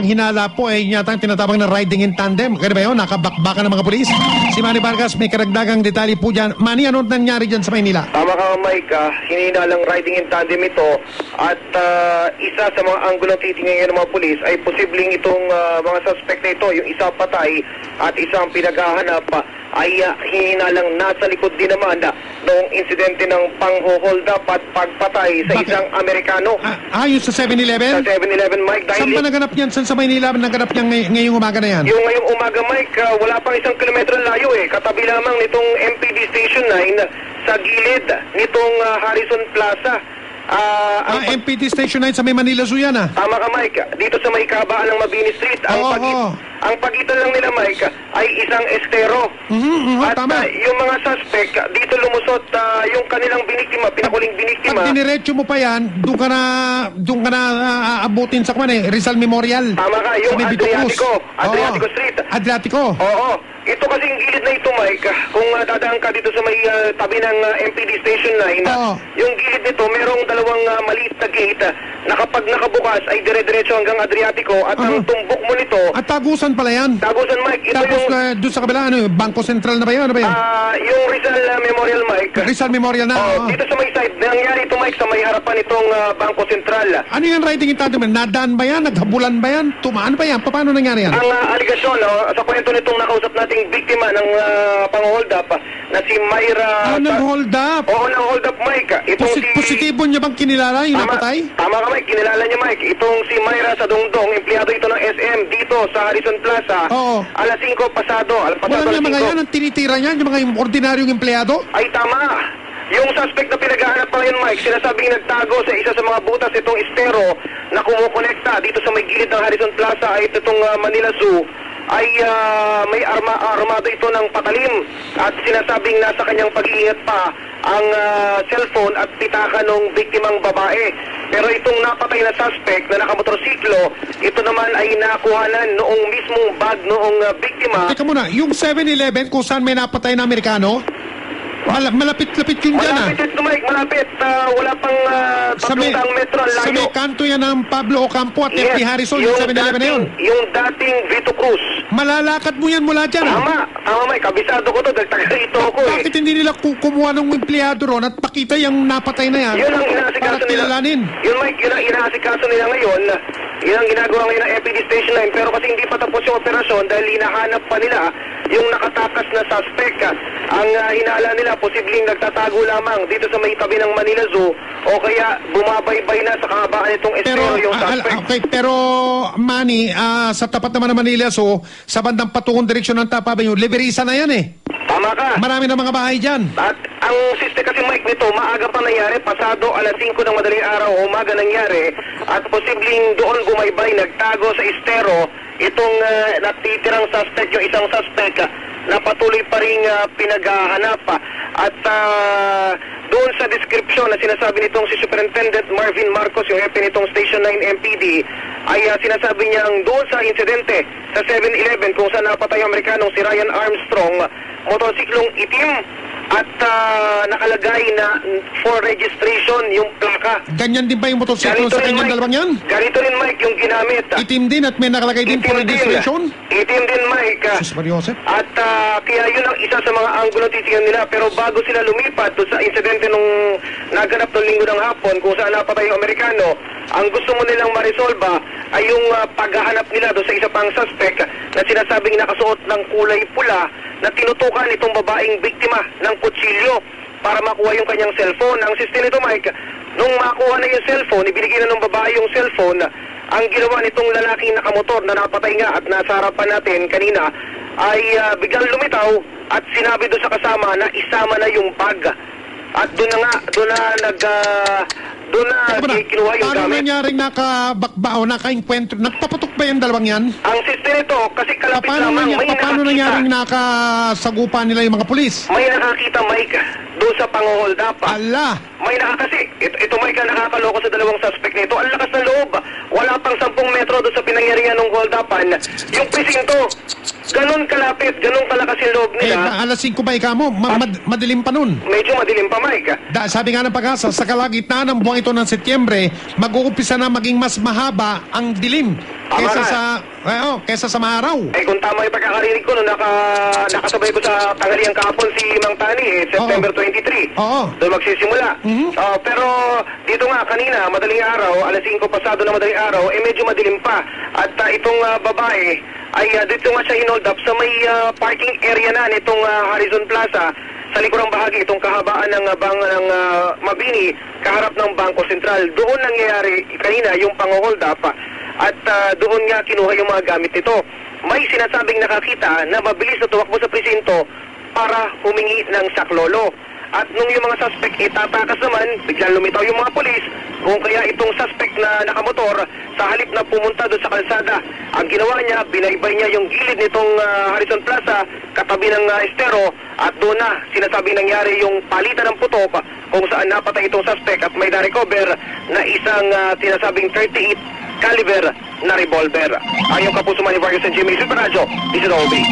Ang hinala po ay yata ang tinatawag na riding in tandem. Kaya ba yun? Nakabakbakan ng mga pulis. Si Manny Vargas, may karagdagang detalye po dyan. Manny, ano nangyari dyan sa Maynila? Tama ka, Mike. ah, hinihina lang riding in tandem ito. At ah, isa sa mga anggulong titingnan ng mga pulis ay posibleng itong ah, mga suspect na ito, yung isa patay at isang pinaghahanap ah, ay uh, hinihina lang nasa likod din naman uh, noong insidente ng pangho-hold up at pagpatay sa Bakit? isang Amerikano. Ah, ah, yung sa Sa 7-Eleven? 7-Eleven, Mike, Saan dahil ba naganap yan? Saan sa Maynila naganap yan ngay- ngayong umaga na yan? Yung ngayong umaga, Mike, ah, wala pang isang kilometro layo eh. Katabi lamang nitong MPD Station 9 sa gilid nitong ah, Harrison Plaza. Ah, ang Ah, MPT Station 9 sa may Manila Zoo yan ah. Tama ka, Mike. Dito sa may kabaan ng Mabini Street, ang, Oo, pagi- oo. Ang pagitan lang nila, Mike, ay isang estero. Mhm, mhm, At tama. ah, yung mga suspect, ah, dito lumusot ah, yung kanilang biniktima, pinakuling biniktima. Pag diniretso mo pa yan, doon ka na, doon ka na ah, aabutin sa kwan eh, Rizal Memorial. Tama ka, yung. Adriatico, Adriatico Oo. Street. Adriatico. Oo. Ito kasing gilid na ito, Mike, kung uh, dadaan ka dito sa may ah, tabi ng ah, MPD Station 9, ah, Oo. yung gilid nito, merong dalawang ah, maliit na gate ah, na kapag nakabukas ay dire-diretso hanggang Adriatico at ang Aha. tumbok mo nito, At tagusan pala yan. Tagusan Mike, ito Tapos yung, uh, doon sa kabila, ano, Bangko Sentral na ba yun? Ano ba yun? ah, yung Rizal ah, Memorial, Mike. Rizal Memorial na. Oh, oo. dito sa may side, nangyari ito, Mike, sa may harapan itong ah, Bangko Sentral. Ano yung riding in tandem? Nadaan ba yan? Naghabulan ba yan? Tumaan ba yan? Paano nangyari yan? Ang uh, aligasyon, no, sa kwento nitong nakausap nating biktima ng uh, pang-hold up na si Myra... Ah, nag-hold up. Oo, nang hold up, Mike. Itong Posi- si... positibo niya bang kinilala yung Tama, napatay? tama ka, Mike. Kinilala niya, Mike. Itong si Myra sa Dongdong, empleyado ito ng SM dito sa Harrison Plaza. Oo. Alas 5 pasado. Alas pasado Wala alas nga mga 5. yan ang tinitira niyan, yung mga ordinaryong empleyado. Ay, tama. Yung suspect na pinaghahanap pa ngayon, Mike, sinasabing nagtago sa isa sa mga butas itong estero na kumukonekta dito sa may gilid ng Harrison Plaza ay itong ah, Manila Zoo ay ah, may arma armado ito ng patalim at sinasabing nasa kanyang pag-iingat pa ang ah, cellphone at pitaka ng biktimang babae. Pero itong napatay na suspect na nakamotorsiklo, ito naman ay nakuhanan noong mismong bag noong ah, biktima. Teka muna, yung 7-Eleven kung saan may napatay na Amerikano, mal- malapit-lapit yun dyan ah. Malapit ito, Mike. Malapit. Ah, wala pang uh, Sa may, metro ang sa layo. may kanto yan ng Pablo Ocampo at FP Harrison, yung 7-Eleven na yun. yung dating Vito Cruz. Malalakad mo yan mula dyan ah. Tama. Tama, Mike. Kabisado ko to. Dahil taga rito ako eh. Bakit hindi nila ku- kumuha ng empleyado ron at pakita yung napatay na yan Yun ang para inaasikaso nila. kilalanin? Yun, Mike. Yun ang inaasikaso nila ngayon. Yun ang ginagawa ngayon ng FPD Station 9. Pero kasi hindi pa tapos yung operasyon dahil hinahanap pa nila yung nakatakas na suspect. Ang uh, hinala nila, posibleng nagtatago lamang dito sa may tabi ng Manila Zoo o kaya bumabaybay na sa kahabaan itong Pero, estero yung ah, suspect. ah, okay, pero Manny, ah, sa tapat naman ng Manila, so sa bandang patungong direksyon ng Tapa Avenue, Liberisa na yan eh. Tama ka. Marami na mga bahay dyan. At ang siste kasi Mike nito, maaga pa nangyari, pasado alas 5 ng madaling araw, umaga nangyari, at posibleng doon bumaybay, nagtago sa estero, itong ah, natitirang suspect, yung isang suspect, ah, na patuloy pa rin ah, pinaghahanap. ah. At ah, doon sa description na sinasabi nitong si Superintendent Marvin Marcos, yung hepe nitong Station 9 MPD, ay ah, sinasabi niyang doon sa insidente sa 7-Eleven kung saan napatay ang Amerikanong si Ryan Armstrong, motorsiklong itim at ah, nakalagay na for registration yung plaka. Ganyan din ba yung motorsiklo sa kanyang dalawang yan? Ganito rin Mike yung ginamit. Itim din at may nakalagay din for registration? Itim din Mike. ah. Sus Mariosep. At ah, kaya yun ang isa sa mga anggulo titingnan nila. Pero bago sila lumipat doon sa insidente nung naganap ng linggo ng hapon kung saan napatay yung Amerikano, ang gusto mo nilang marisolba ay yung ah, paghahanap nila doon sa isa pang suspect na sinasabing nakasuot ng kulay pula na tinutukan itong babaeng biktima ng kutsilyo para makuha yung kanyang cellphone. Ang system nito, Mike, nung makuha na yung cellphone, ibinigay na ng babae yung cellphone, ang ginawa nitong lalaking nakamotor na napatay nga at nasa harapan natin kanina ay ah, biglang lumitaw at sinabi doon sa kasama na isama na yung bag. At doon na nga, doon na nag... ah, doon na kinuha yung paano gamit. nangyaring nakabakba o nakainkwentro? Nagpapatok ba yung dalawang yan? Ang system nito, kasi kalapit Paano, lamang, nangya, may paano nakakita. nangyaring nakasagupa nila yung mga pulis? May nakakita, Mike, doon sa pang-hold up. Ala! May nakakasi. Ito, ito Mike, ang nakakaloko sa dalawang suspect nito. Ang lakas ng loob. Wala pang 10 metro doon sa pinangyarihan ng hold upan. Yung presinto, ganun kalapit, ganun kalakas yung loob Eh, nila. alas 5 ba ikaw mo? Ma- mad- madilim pa nun. Medyo madilim pa, Mike. Da, sabi nga ng pag-asa, sa kalagitnaan ng buwan ito ng Setyembre, mag-uumpisa na maging mas mahaba ang dilim. Kesa sa, eh, oh, kesa sa maaraw. Eh kung tama yung pagkakarinig ko, no, naka, nakasabay ko sa tanghaliang kahapon si Mang Tani, eh, September 23. Oo. Doon magsisimula. Mhm. Ah, pero dito nga kanina, madaling araw, alas 5 pasado na madaling araw, eh medyo madilim pa. At ah, itong ah, babae ay ah, dito nga siya hinold up sa may ah, parking area na nitong ah, Horizon Plaza sa likurang bahagi itong kahabaan ng ah, bang ng ah, Mabini kaharap ng Bangko Sentral. Doon nangyayari kanina yung pang-hold up at ah, doon nga kinuha yung mga gamit nito. May sinasabing nakakita na mabilis na tumakbo sa presinto para humingi ng saklolo. At nung yung mga suspect itatakas naman, biglang lumitaw yung mga polis kung kaya itong suspect na nakamotor sa halip na pumunta doon sa kalsada. Ang ginawa niya, binaybay niya yung gilid nitong ah, Harrison Plaza katabi ng ah, estero at doon na sinasabing nangyari yung palitan ng putok kung saan napatay itong suspect at may na-recover na isang ah, sinasabing 38 caliber na revolver. Ayon kapuso man ni Vargas Jimmy Super Radio, this is Obi.